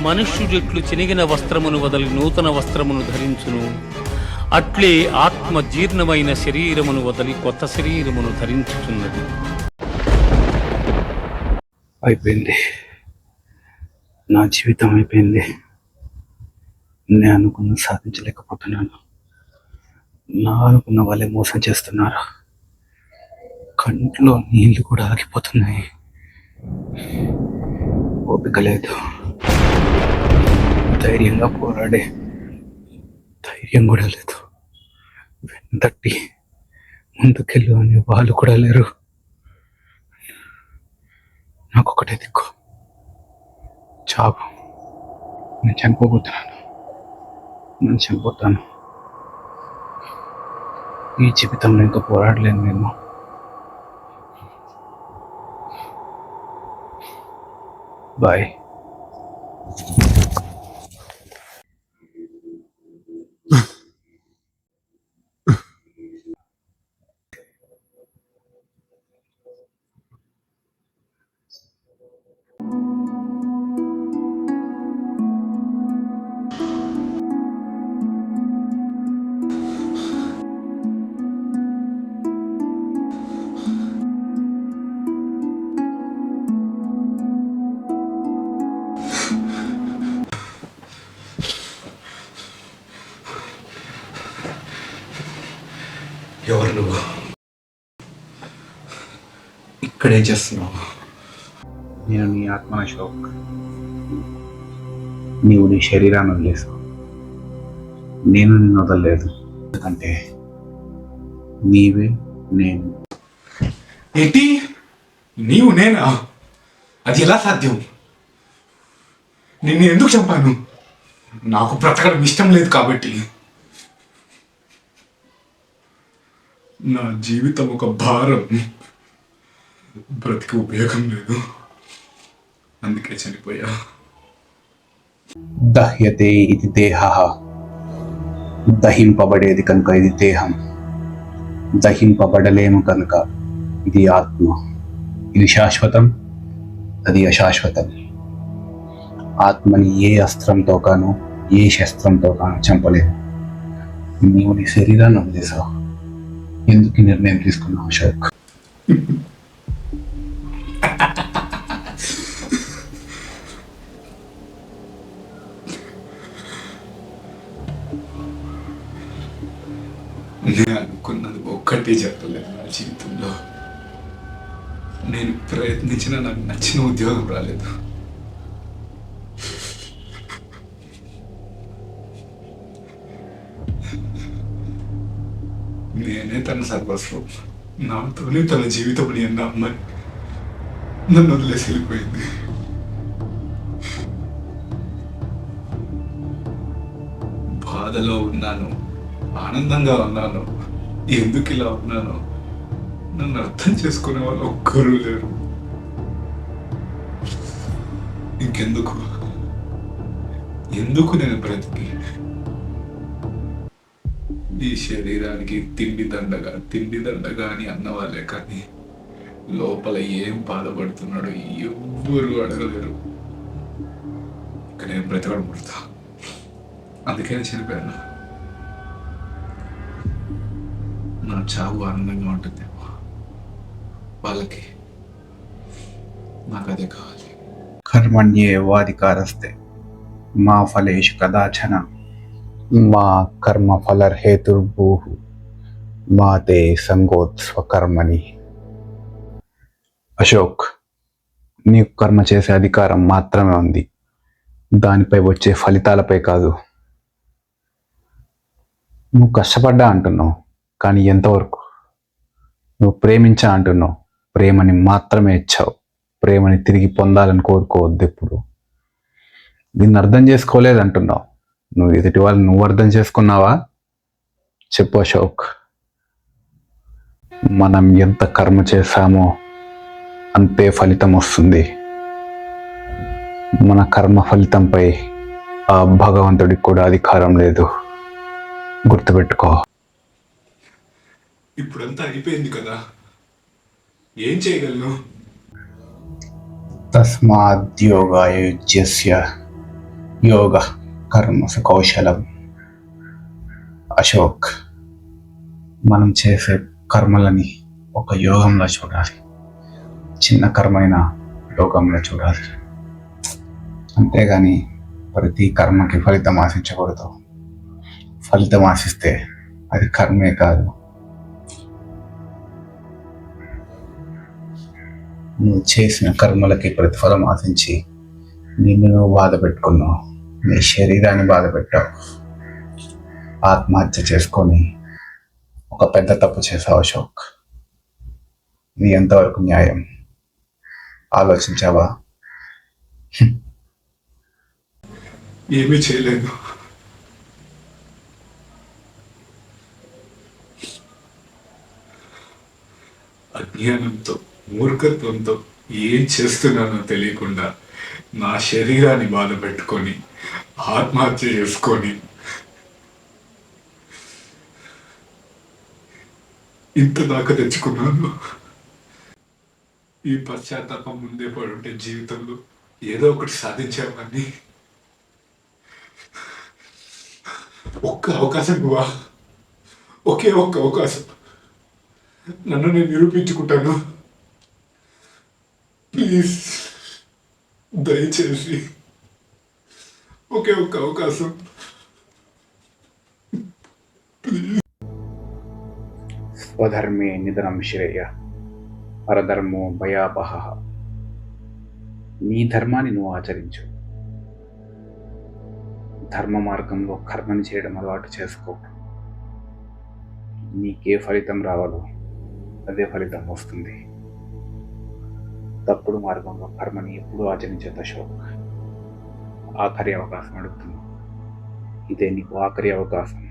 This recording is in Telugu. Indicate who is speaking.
Speaker 1: మనుష్యుడెట్లు చినిగిన వస్త్రమును వదలి నూతన వస్త్రమును ధరించును. అట్లే ఆత్మ జీర్ణమైన శరీరమును వదలి కొత్త శరీరమును ధరించుచున్నది.
Speaker 2: అయిపోయింది. నా జీవితం అయిపోయింది. నేను అనుకున్న సాధించలేకపోతున్నాను. నా అనుకున్న వాళ్ళే మోసం చేస్తున్నారు. కంట్లో నీళ్ళు కూడా ఆగిపోతున్నాయి. ఓపిక లేదు. ధైర్యంగా పోరాడే ధైర్యం కూడా లేదు. వెంతట్టి ముందుకెళ్ళు అనే వాళ్ళు కూడా లేరు. నాకు ఒకటే దిక్కు. చావు. నేను చనిపోబోతున్నాను. నేను చనిపోతాను. ఈ జీవితంలో ఇంకా పోరాడలేను నేను. బాయ్. ఎవరు నువ్వు? ఇక్కడేం చేస్తున్నావు? నేను నీ ఆత్మ అశోక్. నీవు నీ శరీరాన్ని వదిలేసావు. నేను నిన్ను వదలలేదు. ఎందుకంటే నీవే నేను.
Speaker 3: ఏంటి? నీవు నేనా? అది ఎలా సాధ్యం? నిన్ను ఎందుకు చంపాను? నాకు బ్రతకడం ఇష్టం లేదు కాబట్టి. నా జీవితం ఒక భారం. బ్రతికి ఉపయోగం లేదు. అందుకే చనిపోయా.
Speaker 2: దహ్యతే ఇది దేహ. దహింపబడేది కనుక ఇది దేహం. దహింపబడలేము కనుక ఇది ఆత్మ. ఇది శాశ్వతం అది అశాశ్వతం. ఆత్మని ఏ అస్త్రంతో కాను ఏ శస్త్రంతో కాను చంపలేదు నీవు నీ శరీరాన్ని వదిలేసావు. ఎందుకు ఈ నిర్ణయం తీసుకున్నావు అశోక్?
Speaker 3: నేను అనుకున్నది ఒక్కటే చెప్పలేదు నా జీవితంలో. నేను ప్రయత్నించిన నాకు నచ్చిన ఉద్యోగం రాలేదు. నేనే తన సర్వస్వం నాతోనే తన జీవితం అన్న అమ్మాయి నన్ను వదిలేసి వెళ్ళిపోయింది. బాధలో ఉన్నాను ఆనందంగా ఉన్నాను ఎందుకు ఇలా ఉన్నాను నన్ను అర్థం చేసుకునే వాళ్ళు ఒక్కరూ లేరు. ఇంకెందుకు? ఎందుకు నేను బ్రతికి? ఈ శరీరానికి తిండి దండగా తిండి దండగా అని అన్నవాళ్ళే కానీ లోపల ఏం బాధపడుతున్నాడో ఎవ్వరు అడగలేరు. ఇక నేను బ్రతకడం పుడతా అందుకే చనిపోయాను. నా చావు ఆనందంగా ఉంటుందేమో వాళ్ళకి నాకు అదే కావాలి.
Speaker 2: కర్మణ్యే వాధికారస్తే మా ఫలేషు కదాచన. మా కర్మ ఫలర్హేతుర్భూ మా తే సంగోత్స్వకర్మని అశోక్ నీకు కర్మ చేసే అధికారం మాత్రమే ఉంది. దానిపై వచ్చే ఫలితాలపై కాదు. నువ్వు కష్టపడ్డా అంటున్నావు కానీ ఎంతవరకు? నువ్వు ప్రేమించా అంటున్నావు ప్రేమని మాత్రమే ఇచ్చావు. ప్రేమని తిరిగి పొందాలని కోరుకోవద్దు ఎప్పుడు. దీన్ని అర్థం చేసుకోలేదు అంటున్నావు నువ్వు ఎదుటి వాళ్ళు నువ్వు అర్థం చేసుకున్నావా? చెప్పు అశోక్. మనం ఎంత కర్మ చేశామో అంతే ఫలితం వస్తుంది. మన కర్మ ఫలితంపై ఆ భగవంతుడికి కూడా అధికారం లేదు. గుర్తుపెట్టుకో.
Speaker 3: ఇప్పుడంతా అయిపోయింది కదా. ఏం చేయగలను?
Speaker 2: తస్మాద్యోగాయ యోగ. కర్మ కౌశలం అశోక్ మనం చేసే కర్మలని ఒక యోగంలో చూడాలి. చిన్న కర్మైన యోగంలో చూడాలి. అంతేగాని ప్రతి కర్మకి ఫలితం ఆశించకూడదు. ఫలితం ఆశిస్తే అది కర్మే కాదు. నువ్వు చేసిన కర్మలకి ప్రతిఫలం ఆశించి నిన్ను నువ్వు బాధ పెట్టుకున్నావు. నీ శరీరాన్ని బాధ పెట్టావు. ఆత్మహత్య చేసుకొని ఒక పెద్ద తప్పు చేసావు అశోక్. ఇది ఎంతవరకు న్యాయం? ఆలోచించావా?
Speaker 3: ఏమీ చేయలేదు. అజ్ఞానంతో మూర్ఖత్వంతో ఏం చేస్తున్నానో తెలియకుండా నా శరీరాన్ని బాధ పెట్టుకొని ఆత్మహత్య చేసుకొని ఇంత దాకా తెచ్చుకున్నాను. ఈ పశ్చాత్తాపం ముందే పడుంటే జీవితంలో ఏదో ఒకటి సాధించామని ఒక్క అవకాశం ఇవ్వా? ఒకే ఒక్క అవకాశం. నన్ను నేను నిరూపించుకుంటాను. ప్లీజ్ దయచేసి ఒకే ఒక్క అవకాశం
Speaker 2: స్వధర్మే నిధనం శ్రేయ పరధర్మో భయాపహ నీ ధర్మాన్ని నువ్వు ఆచరించు. ధర్మ మార్గంలో కర్మని చేయడం అలవాటు చేసుకో. నీకే ఫలితం రావాలో అదే ఫలితం వస్తుంది. తప్పుడు మార్గంలో కర్మని ఎప్పుడూ ఆచరించే అశోక్ ఆఖరి అవకాశం అడుగుతున్నా ఇదే నీకు ఆఖరి అవకాశం.